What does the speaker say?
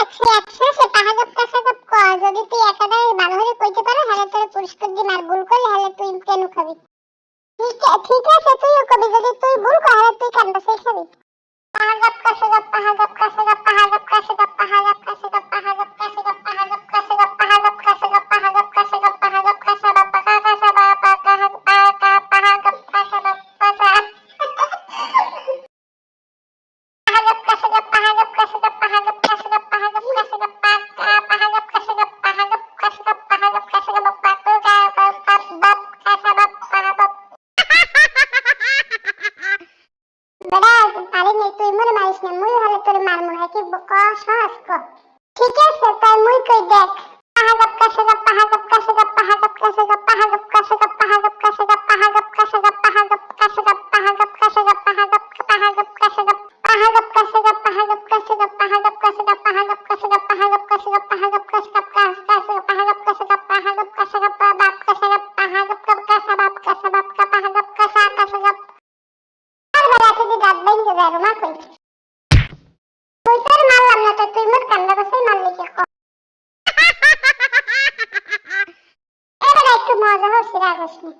আছে আছে সে পাহাগপ কাসাগপ ক যদি তুই একাদাই ভালো করে কইতে পারো হলে তোর পুরস্কার দিন আর ভুল করলে তাহলে তুই কেন খাবি? ঠিক আছে তুইও কবি যদি তুই ভুল কর তুই কেন সেই খাবি? পাহাগপ কাসাগপ পাহাগপ কাসাগপ পাহাগপ পারিনি তুই মোর মারিস না মুই হলে তোর মার মনে হয় কি ক সহজ ক ঠিক আছে তাই মুই কই দেখ পাহাগপ কাসাগপ পাহাগপ কাসাগপ পাহাগপ কাসাগপ পাহাগপ কাসাগপ পাহাগপ কাসাগপ পাহাগপ কাসাগপ পাহাগপ কাসাগপ পাহাগপ কাসাগপ পাহাগপ পাহাগপ কাসাগপ পাহাগপ যারু মা কই কইতার মারলাম না তো, তুই মোট কান্দা বসাই মারলি কি এবার একটু মজা হচ্ছে রাগস না